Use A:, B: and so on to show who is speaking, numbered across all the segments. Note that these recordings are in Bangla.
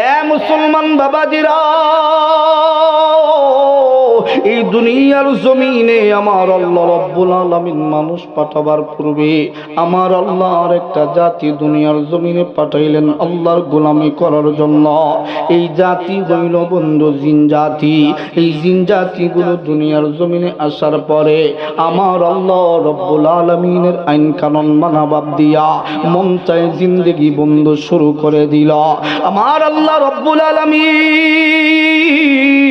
A: এ মুসলমান বাবাজিরা। এই দুনিয়ার জমিনে আমার আল্লাহ রব্বুল আলামিন মানুষ পাঠাবার পূর্বে আমার আল্লাহর একটা জাতি দুনিয়ার জমিনে পাঠাইলেন আল্লাহর গোলামি করার জন্য। এই জাতি হইল বন্ধু জিন জাতি। এই জিন জাতিগুলো দুনিয়ার জমিনে আসার পরে আমার আল্লাহ রব্বুল আলমিনের আইন কানুন মানাবাব দিয়া মন চায় জিন্দগি বন্ধু শুরু করে দিল। আমার আল্লাহ রব্বুল আলমিন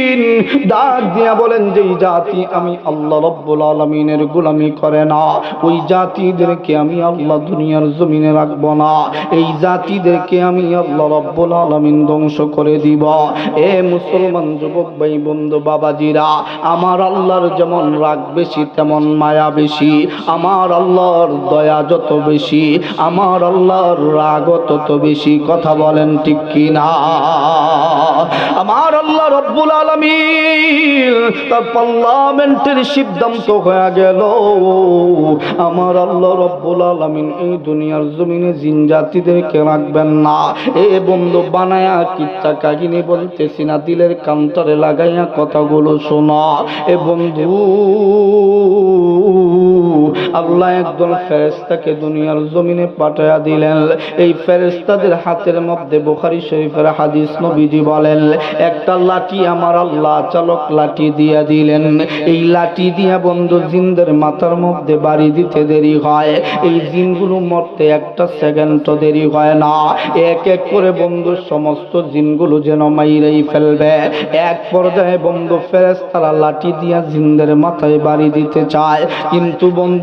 A: ডাক দিয়া বলেন যে জাতি আমি আল্লাহ রব্বুল আলমিনের গোলামি করে না, ওই জাতিদেরকে আমি আল্লাহ দুনিয়ার জমিনে রাখব না। এই জাতিদেরকে আমি আল্লাহ রব্বুল আলমিন ধ্বংস করে দিব। এ মুসলমান যুবক ভাই বন্ধু বাবাজিরা, আমার আল্লাহর যেমন রাগ বেশি, তেমন মায়া বেশি। আমার আল্লাহর দয়া যত বেশি, আমার আল্লাহর রাগ তত বেশি। কথা বলেন ঠিক কি না আমার আল্লাহ রব্বুল তার পার্লামেন্টের সিদ্ধান্ত হয়ে গেল। আমার আল্লাহ রব্বুল আলমিন এই দুনিয়ার জমিনে জিন জাতিদেরকে রাখবেন না। এ বন্ধু বানায়া কিচ্ছা কাহিনী বলতেছি না, দিলের কান্তরে লাগাইয়া কথাগুলো শোনা। এ বন্ধু আল্লাহ একদল ফেরেস্তাকে দুনিয়ার জমিনে পাঠায়া দিলেন। এই ফেরেস্তাদের হাতের মধ্যে বুখারি শরীফের হাদিস নবীজি বলেন, একটা লাঠি আমার আল্লাহ চালক লাঠি দিয়া দিলেন। এই লাঠি দিয়া বন্ধু জিনদের মাথার মধ্যে বাড়ি দিতে দেরি হয়। এই জিনগুলো মরতে একটা সেকেন্ড দেরি হয় না। এক এক করে বন্ধু সমস্ত জিনগুলো যেন মাইরেই ফেলবে। এক পর্যায়ে বন্ধু ফেরেস্তারা লাঠি দিয়া জিনদের মাথায় বাড়ি দিতে চায়। কিন্তু বন্ধু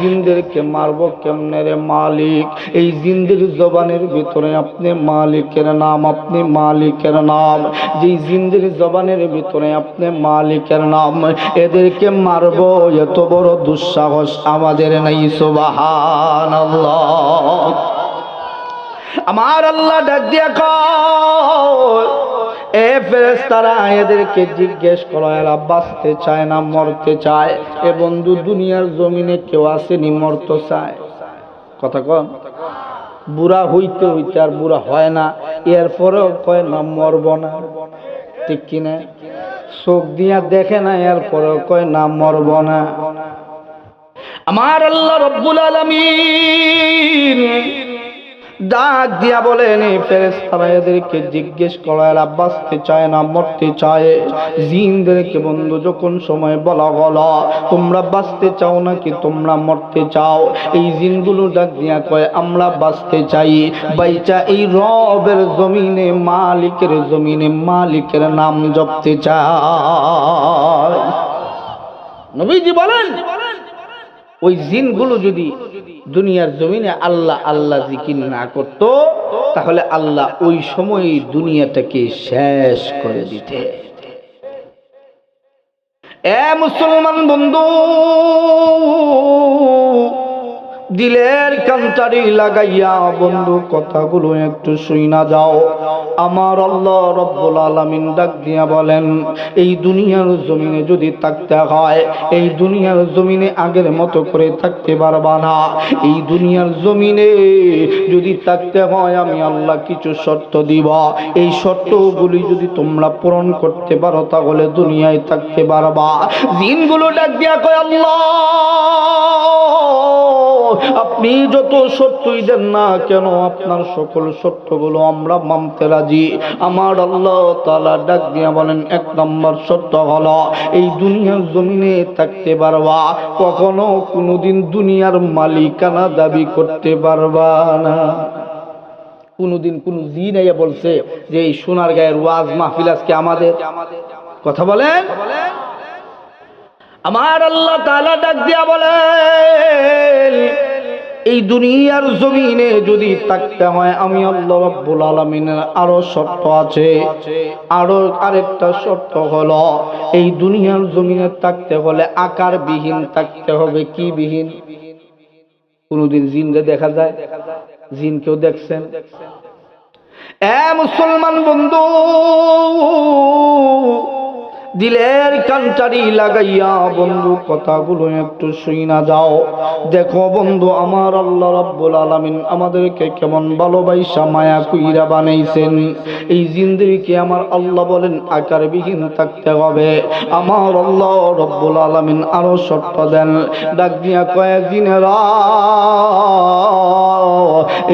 A: জিনদেরকে মারবো কেমনে রে মালিক? এই জিনদের জবানের ভিতরে আপনি মালিকের নাম, আপনি মালিকের নাম। যেই জিনদের জবানের ভিতরে আপনি মালিকের নাম, এদেরকে মারবো। এত বড় দুঃসাহস আমাদের নাই সুবাহান আমার আল্লাহ ডাক দিয়া ফেরেস্তারা এদেরকে জিজ্ঞেস করো, এরা বাঁচতে চায় না মরতে চায়? এ বন্ধু, দুনিয়ার জমিনে কেউ আসেনি, মরতে চায়। কথা কন। বুড়া হইতে হইতে আর বুড়া হয় না, এরপরেও কয়, না, মরব না। ঠিক কিনা? চোখ দিয়া দেখে না, এরপরেও কয়, না, মরব না। আমার আল্লাহ রব্বুল আলমিন ডাক দিয়া বলেন এদেরকে জিজ্ঞেস করা, এরা বাঁচতে চায় না মরতে চায়? জিনদেরকে বন্ধু, যখন সময় বলা গল তোমরা বাঁচতে চাও নাকি তোমরা মরতে চাও? এই জিনগুলো ডাক দিয়া কয়, আমরা বাঁচতে চাই। বাইচা এই রবের জমিনে, মালিকের জমিনে, মালিকের নাম জপতে চায়। নবীজি বলেন ওই জিনগুলো যদি দুনিয়ার জমিনে আল্লাহ আল্লাহ জিকির না করত, তাহলে আল্লাহ ওই সময় দুনিয়াটাকে শেষ করে দিতে। এ মুসলমান বন্ধু দিলের কান্তারি লাগাইয়া বন্ধু, কথাগুলো একটু শুই না যাও। আমার আল্লাহ রব্বুল আলামিন ডাক দিয়া বলেন, এই দুনিয়ার জমিনে যদি থাকতে হয়, এই দুনিয়ার জমিনে আগের মতো করে থাকতে পারবা না। এই দুনিয়ার জমিনে যদি থাকতে হয়, আমি আল্লাহ কিছু শর্ত দিব। এই শর্তগুলি যদি তোমরা পূরণ করতে পারো, তাহলে দুনিয়ায় থাকতে পারবা। দিনগুলো ডাক দিয়া কয়, আল্লাহ! আপনি যত সত্যই দেন না কেন, আপনার সকল সত্যগুলো আমরা মানতে রাজি। আমার আল্লাহ তালা ডাক দিয়া বলেন, এক নম্বর সত্য হলো, এই দুনিয়ার জমিনে থাকতে পারবা, কখনো কোনোদিন দুনিয়ার মালিকানা দাবি করতে পারবা না। কোনোদিন কোন দিন আইয়া বলছে যে, এই সোনার গায়ের ওয়াজ মাহফিল আজকে আমাদের। কথা বলেন? আমার আল্লাহ তালা ডাক দিয়া বলেন এই দুনিয়ার জমিনে যদি থাকতে হয়, আমি আল্লাহ রব্বুল আলমিনের আরও শর্ত আছে। আরও আরেকটা শর্ত হলো, এই দুনিয়ার জমিনে থাকতে হলে আকার বিহীন থাকতে হবে। কি বিহীন? কোনদিন জিনকে দেখা যায়? জিন কেউ দেখছেন? এ মুসলমান বন্ধু দিলের কান্টারি লাগাইয়া বন্ধু কথাগুলো একটু শুই না যাও। দেখো বন্ধু, আমার আল্লাহ রব্বুল আলামিন আমাদেরকে কেমন ভালোবাসা, মায়া কুইরা বানাইছেন। এই জিন্দেগিকে আমার আল্লাহ বলেন আকার বিহীন থাকতে হবে। আমার আল্লাহ রব্বুল আলামিন আরও শর্ত দেন, ডাক দিয়া কয়েক দিনেরা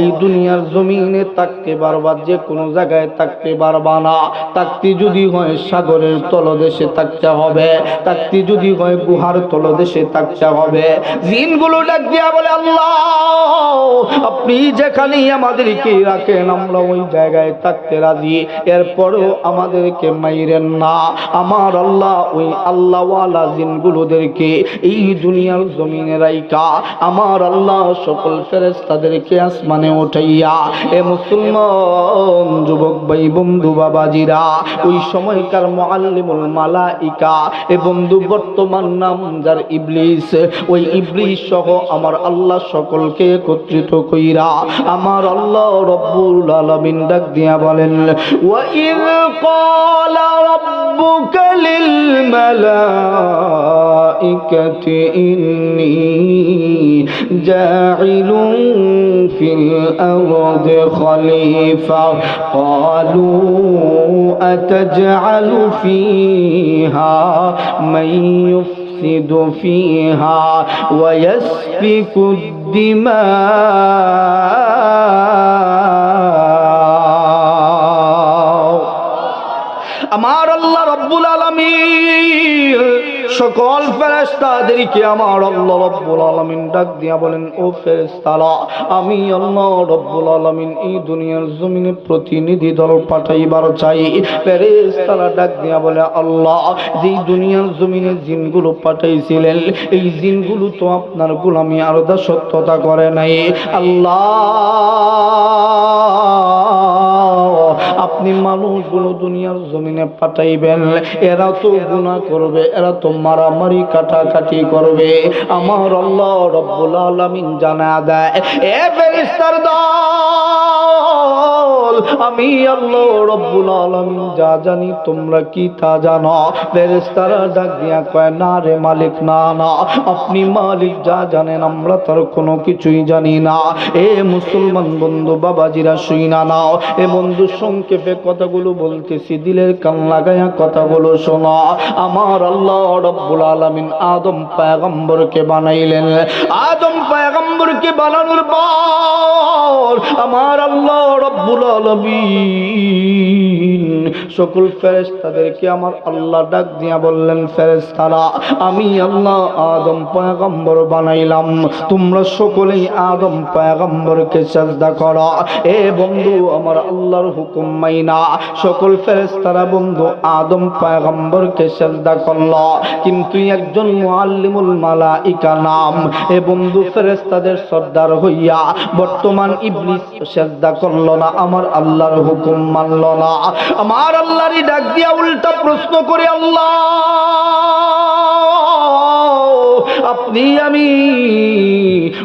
A: এই দুনিয়ার জমিনে থাকতে পারবা যে কোনো জায়গায় থাকতে পারবা না। থাকতে যদি হয় সাগরের তলদেশে থাকতে হবে। থাকতে যদি হয়, গুহার তলদেশে থাকতে হবে। জিনগুলো ডাক দিয়া বলে, আল্লাহ, আপনি যেখানেই আমাদেরকে রাখেন, আমরা ওই জায়গায় থাকতে রাজি। এরপরেও আমাদেরকে মাইরেন না। আমার আল্লাহ, ওই আল্লাহওয়ালা জিনগুলোদেরকে এই দুনিয়ার জমিনে রাইকা আমার আল্লাহ সকল ফেরেস্তাদেরকে আসমানে উঠাইয়া, এ মুসলমান, যুবক ভাই, বন্ধু, বাবাজিরা, ওই সময়কার মুআল্লিমুল মালাইকা এ বন্ধু বর্তমান নাম যার ইবলিস ওই ইবলিস সহ আমার আল্লাহ সকলকে একত্রিত কইরা আমার আল্লাহ রব্বুল আলামিন ডাক দিয়া বলেন ওয়া ইয ক্বালা রাব্বুকা লিল মালাইকাতি ইন্নী জাইলুন ফিল আরদি খলিফা قالوا أتجعل فيها من يفسد فيها ويسفك الدماء আমার আল্লাহ রব্বুল আলামিন সকল ফেরেশতাদেরকে আমার আল্লাহ রব্বুল আলামিন ডাক দিয়া বলেন, ও ফেরেশতারা, আমি আল্লাহ রব্বুল আলামিন এই দুনিয়ার জমিনে প্রতিনিধি দল পাঠাইবার চাই। ফেরেশতারা ডাক দিয়া বলে, আল্লাহ, যেই দুনিয়ার জমিনে জিনগুলো পাঠাইছিলেন, এই জিনগুলো তো আপনার গোলামি আর সত্যতা করে নাই। আল্লাহ আপনি মানুষগুলো দুনিয়ার জমিনে পাঠাইবেন। এরা তো গুণা করবে, এরা তো মারামারি কাটাকাটি করবে। আমার আল্লাহ রব্বুল আলামিন জানা দেয়, এ ফেরেশতার দল, আমি আল্লাহ রব্বুল আলামিন যা জানি তোমরা কি তা জানো। ফেরেশতারা ডাক দিয়া কয়, না রে মালিক, না না, আপনি মালিক যা জানেন আমরা তার কোনো কিছুই জানি না। এ মুসলমান বন্ধু, বাবাজিরা শুই না নাও, এ বন্ধু সংক্ষেপে কথাগুলো বলতেছি, দিলের কান লাগাইয়া কথাগুলো শোনা। আমার আল্লাহ রব্বুল আলামিন আদম পয়গম্বরকে বানাইলেন। আদম পয়গম্বরকে বানানোর পর আমার আল্লাহ রব্বুল আলামিন সকল ফেরেশতাদেরকে আমার আল্লাহ ডাক দিয়া বললেন, ফেরেশতারা, আমি আল্লাহ আদম পয়গম্বর বানাইলাম। তোমরা সকলেই আদম পয়গম্বরকে সাজদা করো। এ বন্ধু, আমার আল্লাহর হুকুম মাইনা সকল ফেরেশতারা, বন্ধু আদম পয়গম্বরকে সাজদা করল। কিন্তু একজন মুআল্লিমুল মালাইকা নাম এ বন্ধু ফেরেশতাদের সর্দার হইয়া বর্তমান ইবলিস সাজদা করল না। আমার আল্লাহর হুকুম মানলো না। আমার আল্লাহরই ডাক দিয়া উল্টা প্রশ্ন করে, আল্লাহ! আপনি, আমি।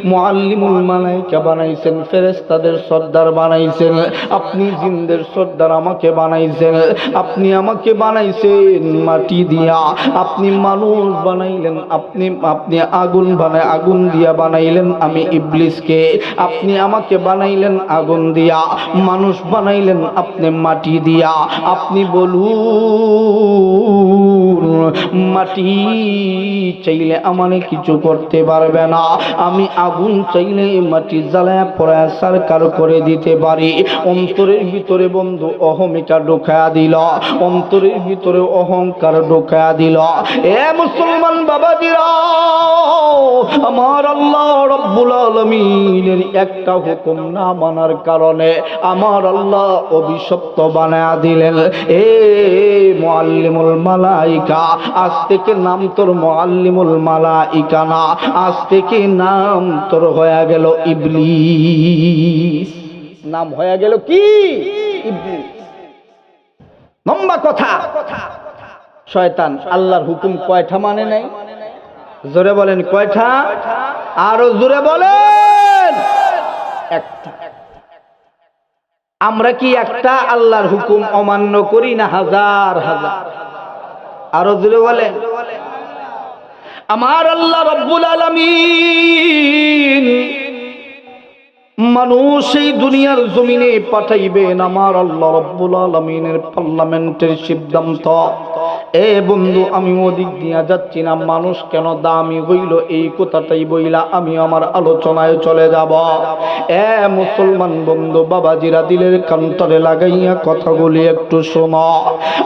A: মুআল্লিমুল মালাইকা বানাইছেন, ফেরেশতাদের সর্দার বানাইছেন, আপনি জিনদের সর্দার আমাকে বানাইছেন, আপনি আমাকে বানাইছেন মাটি দিয়া। আপনি মানুষ বানাইলেন, আপনি আপনি আগুন বানায়, আগুন দিয়া বানাইলেন আমি ইবলিসকে। আপনি আমাকে বানাইলেন আগুন দিয়া, মানুষ বানাইলেন আপনি মাটি দিয়া। আপনি বলুন মাটি চাইলে আমানে কিছু করতে পারবে না। আমি আগুন চাইলে মাটি জ্বালায় পড়ায় সরকার করে দিতে পারি। অন্তরের ভিতরে বন্ধু অহমিকা ঢোকা দিল। অন্তরের ভিতরে অহংকার ঢোকা দিল। এ মুসলমান বাবাজিরা, আমার আল্লাহ রব্বুল আলমিনের একটা হুকুম না মানার কারণে আমার আল্লাহ অভিশপ্ত বানায়া দিলেন। এ মুআল্লিমুল মালাইকা আজ থেকে নাম তোর মোয়াল্লিমুল মালাইকা না আজ থেকে নাম তোর হয়ে গেল ইবলিস। নাম হয়ে গেল কি? ইবলিস। লম্বা কথা। শয়তান আল্লাহর হুকুম কয়টা মানে নাই? জোরে বলেন কয়টা আরও জোরে বলেন। একটা। আমরা কি একটা আল্লাহর হুকুম অমান্য করি না হাজার হাজার? আরও জুড়ে বলেন। আমার আল্লাহ রব্বুল আলমিন মানুষ এই দুনিয়ার জমিনে পাঠাইবেন। আমার আল্লাহ রব্বুল আলমিনের পার্লামেন্টের সিদ্ধান্ত। এ বন্ধু, আমি ওদিক দিয়া যাচ্ছি না। মানুষ কেন দামি হইল? এই কথাটাই বইলা আমি আমার আলোচনায় চলে যাব। এ মুসলমান বন্ধু, বাবাজিরা দিলের কান্তরে লাগাইয়া কথাগুলি একটু শোনো।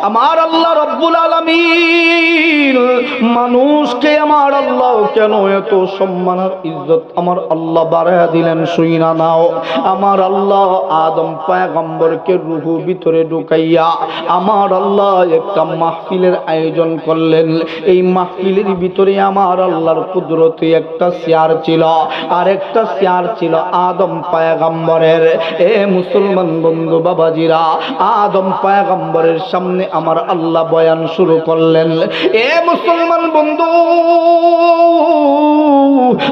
A: আমার আল্লাহ রব্বুল আলমিন, মানুষকে আমার আল্লাহ কেন এত সম্মান আর ইজ্জত আমার আল্লাহ বাড়াইয়া দিলেন? শুই না নাও। আমার আল্লাহ আদম পায়গম্বরকে রুহু ভিতরে ঢুকাইয়া, আমার আল্লাহ একটা মাহফিলের আয়োজন করলেন। এই মাহফিলের ভিতরে আমার আল্লাহর কুদরতে একটা চেয়ার ছিল, আর একটা চেয়ার ছিল আদম পায়গম্বরের। এ মুসলমান বন্ধু বাবাজিরা, আদম পায়গম্বরের সামনে আমার আল্লাহ বয়ান শুরু করলেন। এ মুসলমান বন্ধু,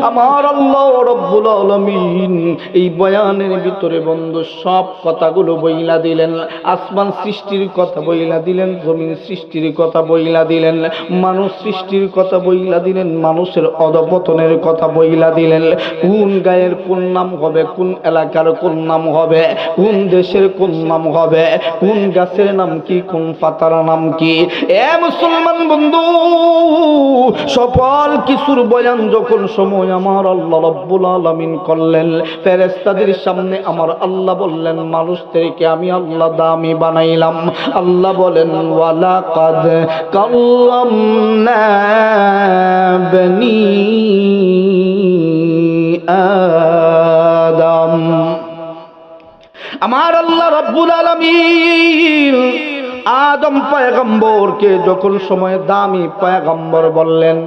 A: আমার আল্লাহ রব্বুল আলামিন এই বয়ানের ভিতরে বন্ধু সব কথাগুলো বইলা দিলেন, আসমান সৃষ্টির কথা বইলা দিলেন, জমিন সৃষ্টির কথা বইলা দিলেন, মানুষ সৃষ্টির কথা বইলা দিলেন, মানুষের অধপতনের কথা বইলা দিলেন। কোন গায়ের কোন নাম হবে, কোন এলাকার কোন নাম হবে, কোন দেশের কোন নাম হবে, কোন গাছের নাম কি, কোন পাতার নাম কি? এ মুসলমান বন্ধু সকল কিছুর বয়ান যখন সময় আমার আল্লাহ রব্বুল আলামিন করলেন ফেরেস্তাদের সামনে আমার আল্লাহ বললেন মানুষদেরকে আমি আল্লাহ দামি বানাইলাম। আল্লাহ বলেন ওয়ালা কাদ কাল্লামনা বনি আদম আমার আল্লাহ রব্বুল আলামিন আদম পয়গম্বরকে যখন সময় দামি পয়গম্বর বললেন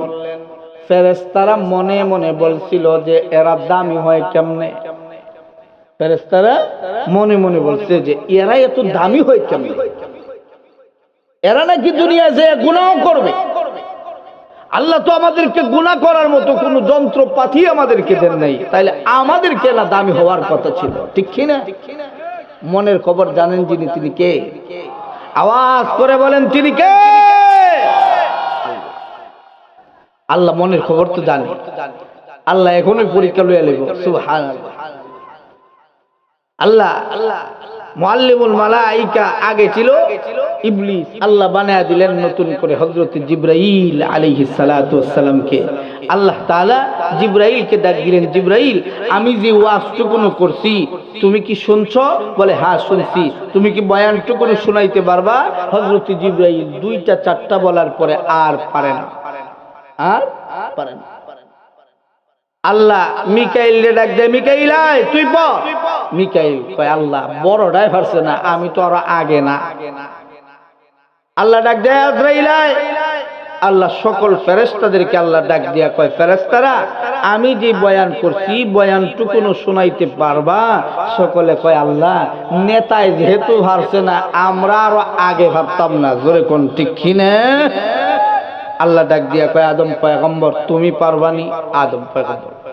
A: ফেরেস্তারা মনে মনে বলছিল যে এরা দামি হয় কেমনে? ফেরেস্তারা মনে মনে বলছে যে এরা এত দামি হয় কেমনে? এরা নাকি দুনিয়া যে গুণাও করবে। আল্লাহ তো আমাদেরকে গুণা করার মতো কোনো যন্ত্রপাতি আমাদেরকে দেন নাই। তাইলে আমাদেরকে না দামি হওয়ার কথা ছিল। ঠিক কি না? মনের খবর জানেন যিনি, তিনি কে? আওয়াজ করে বলেন, তিনি কে? আল্লাহ মনের খবর তো জানে। আল্লাহ এখনই পরীক্ষা লইয়া লিব সুবহান আল্লাহ আল্লাহ মুআল্লিমুল মালাইকা আগে ছিল ইবলিস। আল্লাহ বানায়া দিলেন নতুন করে হযরত জিবরাইল আলাইহিস সালাতু ওয়াসসালামকে। আল্লাহ তাআলা জিবরাইলকে ডাক দিলেন, জিবরাইল, আমি যে ওয়াজটুকুনো করছি, তুমি কি শুনছো? বলে হ্যাঁ শুনছি। তুমি কি বয়ানটুকুনো শোনাইতে পারবা? হযরত জিবরাইল দুইটা চারটা বলার পরে আর পারে না। আর পারে না। আল্লাহ মিকাইল ডাক দে মিকাইল আয়, তুই মিকাইল কয়, আল্লাহ বড়টাই পারছে না, আমি তো আরও আগে না। আল্লাহ ডাক দে আজরাইল আয়। আল্লাহ সকল ফেরেস্তাদেরকে আল্লাহ ডাক দিয়া কয় ফেরেস্তারা আমি যে বয়ান করছি বয়ানটুকুনো শোনাইতে পারবা? সকলে কয়, আল্লাহ নেতায় যেহেতু ভাবছে না, আমরা আরও আগে ভাবতাম না। জোরে কোন ঠিক কিনে আল্লাহ ডাক দিয়া কয়, আদম, পয়গম্বর, তুমি পারবানি আদম, পয়গম্বর।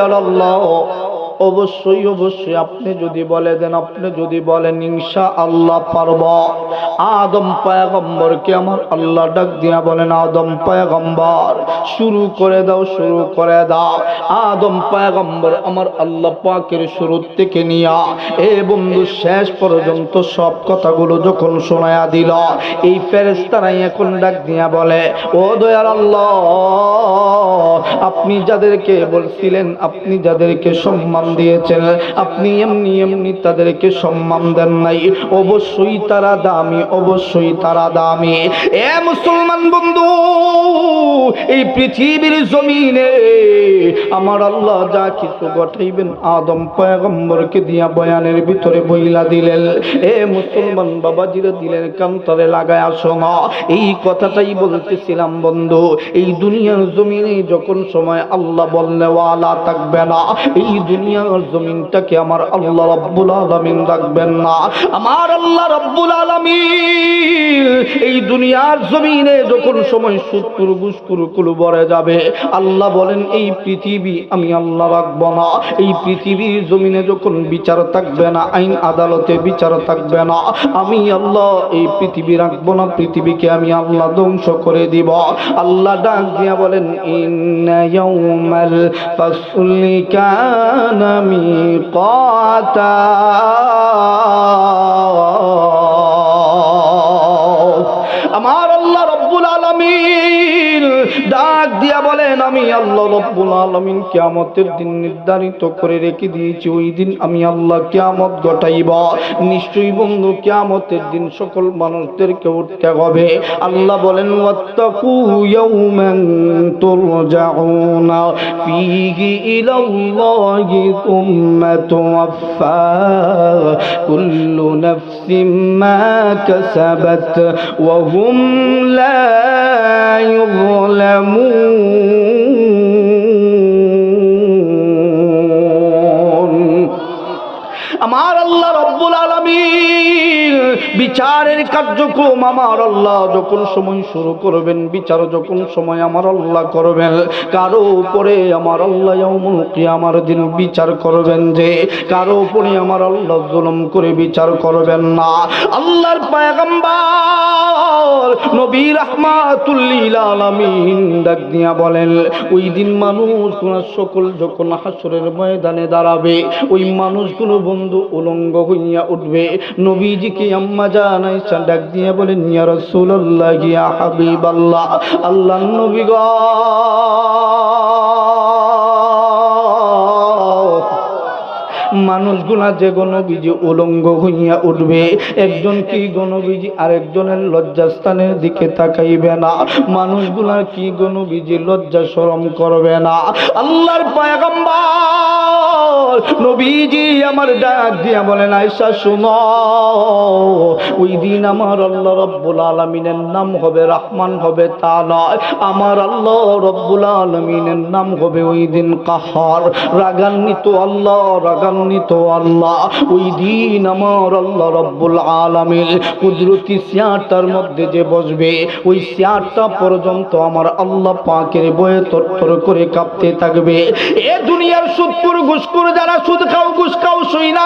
A: পায়গম্বর দয়াল অবশ্যই অবশ্যই আপনি যদি বলে দেন, আপনি যদি বলেন ইনশা আল্লাহ পারব। আদম পায়গম্বরকে আমার আল্লাহ ডাক দিয়া বলেন, আদম পায়গম্বর, শুরু করে দাও, শুরু করে দাও। আদম পায়গম্বর আমার আল্লাহ পাকের শুরু থেকে নিয়া, এ বন্ধু শেষ পর্যন্ত সব কথাগুলো যখন শোনায়া দিল, এই ফেরেস্তারাই এখন ডাক দিয়া বলে, ও দয়ার আল্লাহ, আপনি যাদেরকে বলছিলেন, আপনি যাদেরকে সম্মান দিয়েছেন। আপনি এমনি এমনি তাদেরকে সম্মান দেন নাই। অবশ্যই তারা দামি, অবশ্যই তারা দামি। এ মুসলমান বন্ধু, এই পৃথিবীর জমিনে আমার আল্লাহ যা কিছু ঘটাইবেন, আদম পয়গম্বরকে দিয়া বয়ানের ভিতরে বইলা দিলেন। এ মুসলমান বাবাজিরা দিলেন কান্তরে লাগায় আসো না এই কথাটাই বলতেছিলাম বন্ধু, এই দুনিয়ার জমিনে যখন সময় আল্লাহ বললে ওয়ালা থাকবে না, এই দুনিয়ার জমিনটাকে আমার আল্লাহ রব্বুল আলমিন রাখবেন না। আমার আল্লাহ রব্বুল আলমিন এই দুনিয়ার জমিনে যখন সময় গুসকুর বরে যাবে, আল্লাহ বলেন, এই পৃথিবী আমি আল্লাহ রাখব না। এই পৃথিবীর জমিনে যখন বিচার থাকবে না, আইন আদালতে বিচার থাকবে না, আমি আল্লাহ এই পৃথিবী রাখব না, পৃথিবীকে আমি আল্লাহ ধ্বংস করে দিব। আল্লাহ ডাক দিয়া বলেন, ইন্না ইয়াউমাল মিকাতা। আমার আল্লাহ রব্বুল আলামিন ডাক দিয়া বলেন, আমি আল্লাহ রব্বুল আলামিন কিয়ামতের দিন নির্ধারিত করে রেখে দিয়েছি। ওই দিন আমি আল্লাহ কিয়ামত ঘটাইব। নিশ্চয়ই বন্ধু, কিয়ামতের দিন সকল মানুষদেরকে উঠতে হবে। আল্লাহ বলেন, ওয়াত্তাকু ইয়াউমান তুরজাউনা ফীহি ইলাল্লাহি তুম্মা তুওয়াফা কুল্লু মা কাসাবাত ওয়া হুম লা يعلمون. বিচারের কার্যক্রম আমার আল্লাহ যখন সময় শুরু করবেন, বিচার যখন সময় আমার আল্লাহ করবেন, কারও উপরে আমার আল্লাহ ইয়াউমুল কিয়ামার দিন বিচার করবেন যে, কারও উপরে আমার আল্লাহ জুলুম করে বিচার করবেন না। আল্লাহর পয়গম্বর নবী রাহমাতুল্লিল আলামিন ডাক দিয়া বলেন, ওই দিন মানুষ সকল যখন হাসরের ময়দানে দাঁড়াবে, ওই মানুষগুলো বন্ধু উলঙ্গ হইয়া উঠবে। নবীজিকে আম্মা জানাই ডাক দিয়ে বলেন ইয়া রাসূলুল্লাহ ইয়া হাবিবাল্লাহ আল্লাহ নবী গো। মানুষগুলা যে গণবীজি উলঙ্গ হইয়া উঠবে, একজন কি গণবীজি আরেকজনের লজ্জাস্থানের দিকে তাকাইবে না? মানুষগুলা কি গণবীজি লজ্জা শরম করবে না? আল্লাহর পয়গম্বর নবীজি আমার ডাক দিয়া বলেন আয়সা শুনো। ওই দিন আমার আল্লাহ রব্বুল আলমিনের নাম হবে রহমান, হবে তা নয়। আমার আল্লাহ রব্বুল আলমিনের নাম হবে ওই দিন কাহার। রাগান্বিত আল্লাহ রাগান্বিত আল্লাহ। ওই দিন আমার আল্লাহ রব্বুল আলমিন কুদরতি চেয়ারটার মধ্যে যে বসবে, ওই চেয়ারটা পর্যন্ত আমার আল্লাহ পাকের বয়ে তৎপর করে কাঁপতে থাকবে। এ দুনিয়ার সুদপুর ঘুসকুর যারা সুদ খাও, ঘুষ খাও শুই না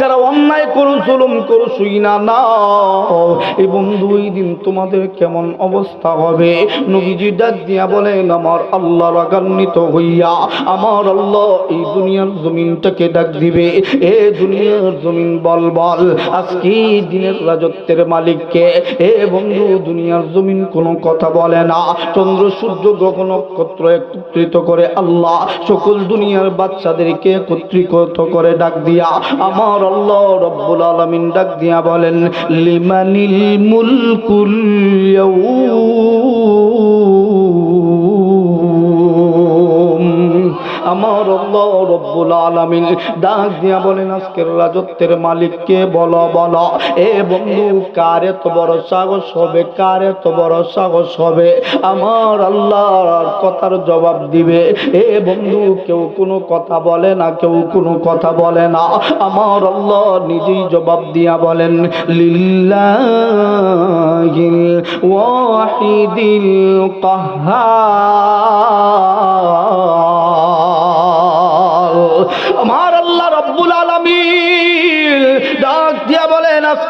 A: যারা অন্যায় করো, জুলুম করো শুই না নাও। এই বন্ধু, ওই দিন তোমাদের কেমন অবস্থা হবে? নবীজি ডাক দিয়া বলেন, আমার আল্লাহ রাগান্বিত হইয়া, আমার আল্লাহ এই দুনিয়ার জমিনটাকে ডাক দিবে, এ দুনিয়ার জমিন বল বল আজকে দিনের রাজত্বের মালিককে? এ বন্ধু, দুনিয়ার জমিন কোনো কথা বলে না। চন্দ্র, সূর্য, গ্রহ, নক্ষত্র একত্রিত করে আল্লাহ সকল দুনিয়ার বাচ্চাদেরকে একত্রিত করে ডাক দিয়া, আমার আল্লাহ রব্বুল আলামিন ডাক দিয়া বলেন, লিমানিল মুলকুল আমার আল্লাহ রব্বুল আলামিন ডাক দিয়া বলেন, আজকের রাজত্বের মালিককে বলো বলো? এ বন্ধু, কার এত বড় সাহস হবে? কার এত বড় সাহস হবে? আমার আল্লাহর কথার জবাব দিবে। এ বন্ধু, কেউ কোনো কথা বলে না, কেউ কোনো কথা বলে না। আমার আল্লাহ নিজেই জবাব দিয়া বলেন, লিল্লাহিল ওয়াহিদিল কাহ্হার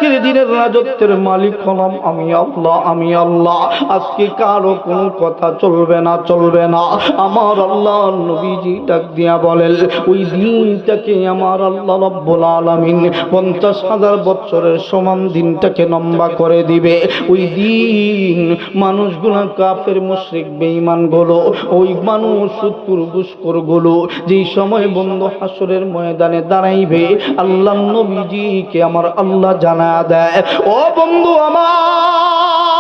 A: আজকের দিনের রাজত্বের মালিক হলাম আমি আল্লাহ আমি আল্লাহ। আজকে কারও কোনো কথা চলবে না চলবে না। আমার আল্লাহ নবীজি ডাক দিয়া বলেন, ওই দিনটাকে আমার আল্লাহ রব্বুল আলামিন পঞ্চাশ হাজার বছরের সমান দিনটাকে লম্বা করে দিবে। ওই দিন মানুষগুলো কাফের, মুশরিক বেঈমানগুলো ওই মানুষ সত্তর গুস্করগুলো যেই সময় বন্ধ হাসরের ময়দানে দাঁড়াইবে আল্লাহ নবীজিকে আমার আল্লাহ জানা দেয়। ও বন্ধু আমার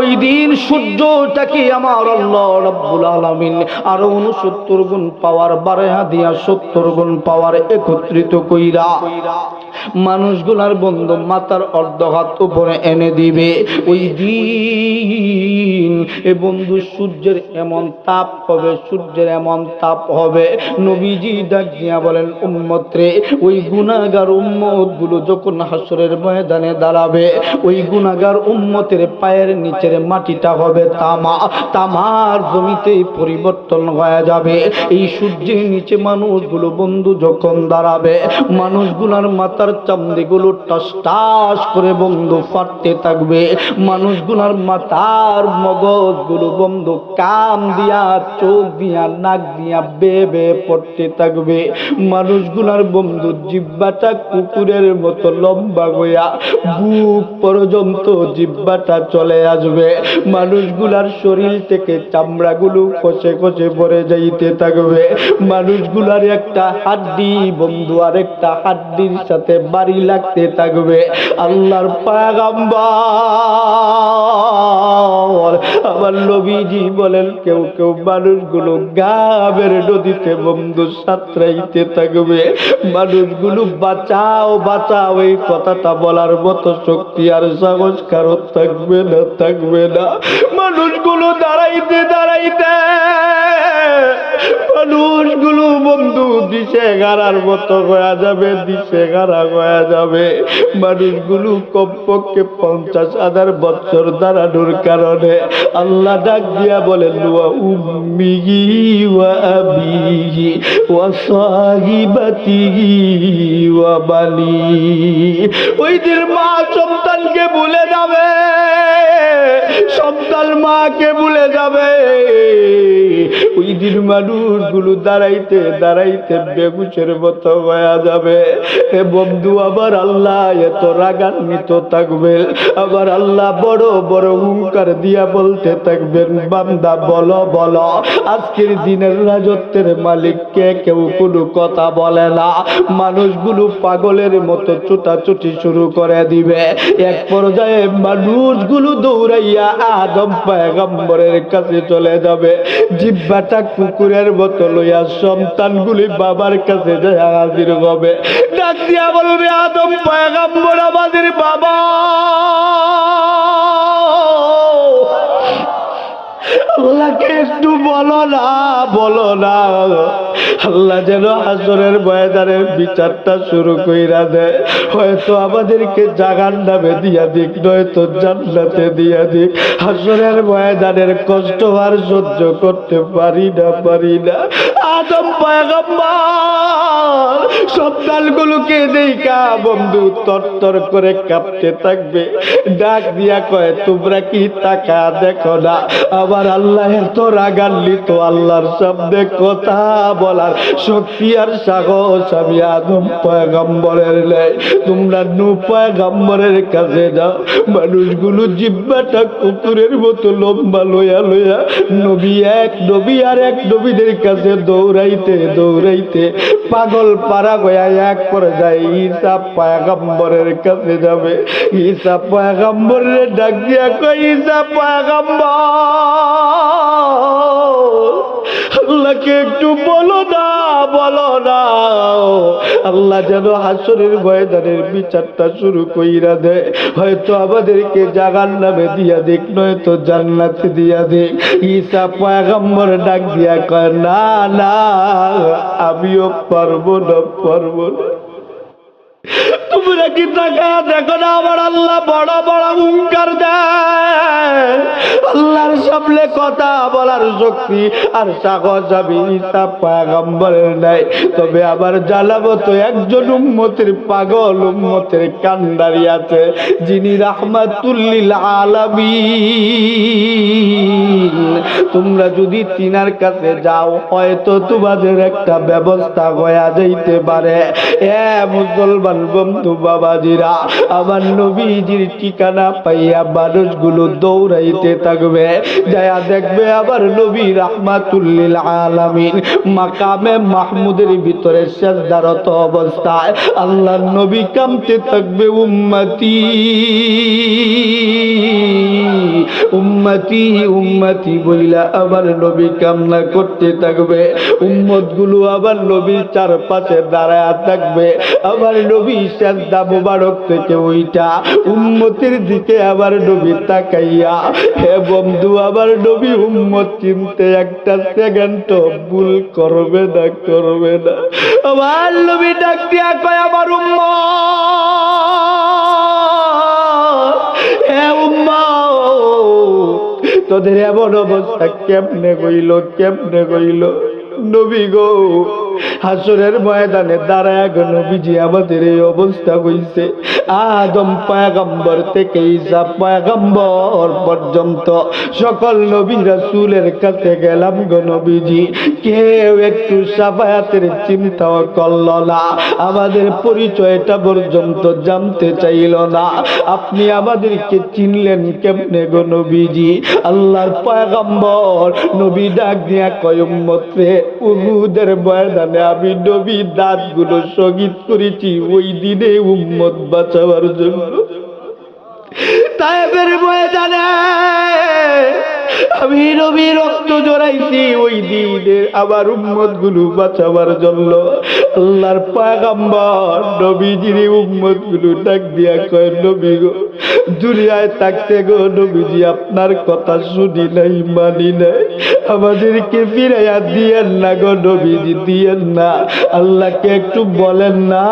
A: ওই দিন সূর্যটাকে আমার আল্লাহ রব্বুল আলামিন আরও উনসত্তর গুণ পাওয়ার বারেহা দিয়া সত্তর গুণ পাওয়ার একত্রিত কইরা মানুষগুলার বন্ধু মাতার অর্ধ হাত উপরে এনে দিবে। ওই দিন এ বন্ধু সূর্যের এমন তাপ হবে, সূর্যের এমন তাপ হবে। নবীজি ডাক দিয়া বলেন উম্মত রে ওই গুনাগার উম্মতগুলো যখন হাসরের ময়দানে দাঁড়াবে, ওই গুনাগার উম্মতের পায়ের নিচের মাটিটা হবে তামা। তামার জমিতেই পরিবর্তন হয়ে যাবে। এই সূর্যের নিচে মানুষগুলো বন্ধু যখন দাঁড়াবে, মানুষগুলোর মাথার চামড়িগুলো টাস টাস করে বন্ধু ফাটতে থাকবে। মানুষগুলোর মাথার মগজগুলো বন্ধু কাম দিয়া, চোখ দিয়া, নাক দিয়া বে বে পড়তে থাকবে। মানুষগুলার বন্ধু জিব্বাটা কুকুরের মতো লম্বা গয়া বুক পর্যন্ত জিব্বাটা চলে আসবে। মানুষগুলার শরীর থেকে চামড়াগুলো খসে খসে পড়ে যাইতে থাকবে। মানুষগুলার একটা হাড্ডি, বন্ধু, আর একটা হাড্ডির সাথে বাড়ি লাগতে থাকবে। আল্লাহর পাগাম্বার আমার নবীজি বলেন, কেউ কেউ মানুষগুলো গাবের নদীতে বন্ধু সাঁতরাইতে থাকবে। মানুষগুলো বাঁচাও বাঁচাও, এই কথাটা বলার মতো শক্তি আর সাহস থাকবে না। থাকবে না। মানুষগুলো দাঁড়াইতে দাঁড়াইতে, মানুষগুলো বন্ধু দিশে গারার মতো হয়ে যাবে, দিশে গারা হয়ে যাবে। মানুষগুলো কমপক্ষে পঞ্চাশ হাজার বছর দাঁড়ানোর কারণে আল্লাহ ডাক দিয়া ওয়া উম্মিহি ওয়া আবিহি ওয়া সাহিবাতিহি ওয়া মা সন্তানকে ভুলে যাবে। সন্তান মাকে ভুলে যাবে। ওই দিন মানুষগুলো দাঁড়াইতে দাঁড়াইতে বেগুসের মতো হয়ে যাবে। এ বন্ধু আবার আল্লাহ এত রাগান্বিত থাকবে। আবার আল্লাহ বড় বড় হুঙ্কার দিয়া বলতে থাকবেন, বান্দা, বলো বলো, আজকের দিনের রাজত্বের মালিককে কেউ কোনো কথা বলে না। মানুষগুলো পাগলের মতো ছুটাছুটি শুরু করে দিবে। এক পর্যায়ে মানুষগুলো দৌড়াইয়া আদম পয়গম্বরের কাছে চলে যাবে। কুকুরের সন্তানগুলি বাবার কাছে হাজির হবে। ডাক দিয়া বলবে আদম পায়গাম্বর আমাদের বাবা। আল্লাহকে একটু বলো না বলো না। আল্লাহ যেন হাসরের ময়দানের বিচারটা শুরু কইরা দেয়। হয়তো আমাদেরকে জাগান নামে দিয়া দিক, নয়তো জান্নাতে দিয়া দিক। হাসরের ময়দানের কষ্ট আর সহ্য করতে পারি না পারি না। আদম পয়গম্বর সন্তানগুলোকে দেখা বন্ধু তরতর করে কাঁপতে থাকবে। ডাক দিয়া কয়, তোমরা কি টাকা দেখো না? আবার আল্লাহ এত রাগান্বিত, আল্লাহর সামনে কথা বলার শক্তি আর সাহস আমি আদম পয়গম্বরের নেই। তোমরা নু পয়গম্বরের কাছে যাও। মানুষগুলো জিব্বাটা কুকুরের মতো লম্বা লইয়া লইয়া নবী এক নবী আর এক নবীদের কাছে দৌড়াইতে দৌড়াইতে পাগল পাড়া গয়া এক পর্যায়ে ঈসা পয়গম্বরের কাছে যাবে। ঈসা পয়গম্বরের ডাক দিয়া কই ঈসা পয়গম্বর! আল্লাহকে একটু বলো না বলো না। আল্লাহ যেন হাসরের ময়দানের বিচারটা শুরু কইরা দেয়। হয়তো আমাদেরকে জাগার নামে দিয়া দেখ নয়তো জান্নাতে দিয়া দেখ ঈসা পয়গম্বর ডাক দিয়া কয়, না না, আমিও পারব না পারব না। তোমরা কি টাকা দেখো না আমার আল্লাহ, বড় বড় হুঙ্কার দেয়। আল্লাহর সামনে কথা বলার শক্তি আর সাগর যাবি ঈসা পয়গম্বরের নাই। তবে আবার জ্বালাবো তো একজন উম্মতের পাগল, উম্মতের কান্ডারি আছে, যিনি রাহমাতুল্লিল আলামিন। তোমরা যদি তিনার কাছে যাও, হয়তো তোমাদের একটা ব্যবস্থা হয়ে যাইতে পারে। এ মুসলমান বন্ধু বাবাজিরা, আমার নবীজির ঠিকানা পাইয়া মানুষগুলো দৌড়াইতে থাকবে। যায়া দেখবে আবার নবী রাহমাতুল্লিল আলামিন মাকামে মাহমুদের ভিতরে সেজদারত অবস্থায় আল্লাহ নবী কামতে থাকবে, উম্মতি। উম্মতি উম্মতি বইলা আবার নবী কামনা করতে থাকবে। উম্মতগুলো আবার নবীর চারপাশে দাঁড়ায় থাকবে। আবার নবী সেজদা মুবারক থেকে ওইটা। উম্মতের দিকে আবার নবী তাকাইয়া, হে বন্ধু, আবার নবী উম্মত চিনতে একটা সেকেন্ড ভুল করবে না করবে না। আবার নবী ডাক দিয়া কয়, আমার উম্মত, হে উম্মত, তোদের এমন অবস্থা কেমনে গইল কেমনে গইল নবী গো হাসরের ময়দানে দাঁড়ায় নবীজি আমাদের এই অবস্থা হইছে। আদম পয়গম্বর থেকে ঈসা পয়গম্বর পর্যন্ত সকল নবী রাসূলের কাছে গেলাম গো নবীজি। কেউ একটু সাফায়াতের চিন্তাও করল না। আমাদের পরিচয়টা পর্যন্ত জানতে চাইল না। আপনি আমাদেরকে চিনলেন কেমনে গো নবীজি? আল্লাহর পয়গম্বর নবী ডাক দিয়া কয়ম্মত্রে উহুদের ময়দানে আমি নবী দাঁতগুলো সংগীত করেছি ওই দিনে উম্মত বাঁচাবার জন্য। তাই বের বয়ে ময়দানে আমি রক্ত জড়াইছি, ওই দিনে আবার উম্মতগুলো বাঁচাবার জন্য। আল্লাহর নবীজির উম্মতগুলো ডাক দিয়া কয়, নবী গো, দুনিয়ায় থাকতে গো, নবীজি আপনার কথা শুনি নাই, মানি নাই। আমাদেরকে ফিরাইয়া দিয়েন না গো, নবীজি দিয়েন না। আল্লাহকে একটু বলেন না।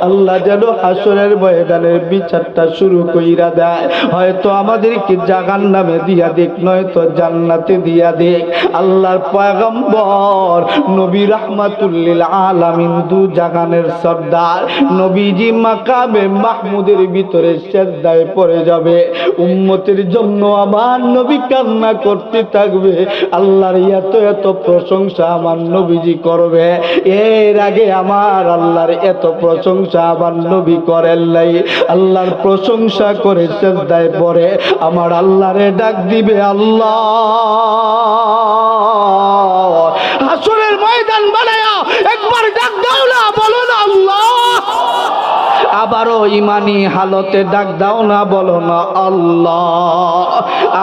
A: আল্লাহ যেন হাসরের ময়দানের বিচারটা শুরু কইরা দেয়। হয়তো আমাদেরকে জাগান নামে দিয়া দেখ নয়তো জান্নাতে দিয়া দেখ আল্লাহর পয়গম্বর নবী রাহমাতুল্লিল আলামিন দু জাগানের সর্দার। নবীজি মাকামে মাহমুদের ভিতরে সেজদায় পড়ে যাবে। উম্মতের জন্য আমার নবী কান্না করতে থাকবে। আল্লাহর এত এত প্রশংসা আমার নবীজি করবে। এর আগে আমার আল্লাহর এত প্রশংসা আমার নবী করেন নাই। আল্লাহর প্রশংসা করে সেজদায় পড়ে। আমার আল্লাহরে ডাক দিবে আল্লাহ আসরের ময়দান বানায়া একবার ডাক দাও না বলো না আল্লাহ। আবারও ইমানি হালতে ডাক দাও না, বলো না আল্লাহ।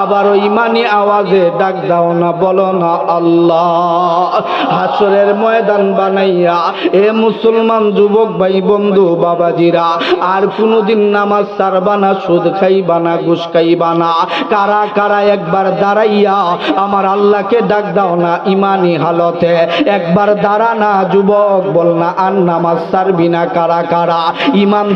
A: আবারও ইমানি আওয়াজে ডাক দাও না, বলো না আল্লাহ। হাসরের ময়দান বানাইয়া, এ মুসলমান যুবক ভাই, বন্ধু, বাবাজিরা, আর কোনোদিন নামাজ সারবা না, সুদ খাইবা না, ঘুষ খাইবা না। কারা কারা একবার দাঁড়াইয়া আমার আল্লাহকে ডাক দাও না ইমানি হালতে, একবার দাঁড়া না, যুবক, বল না আর নামাজ সারবি না, কারা কারা? ইমান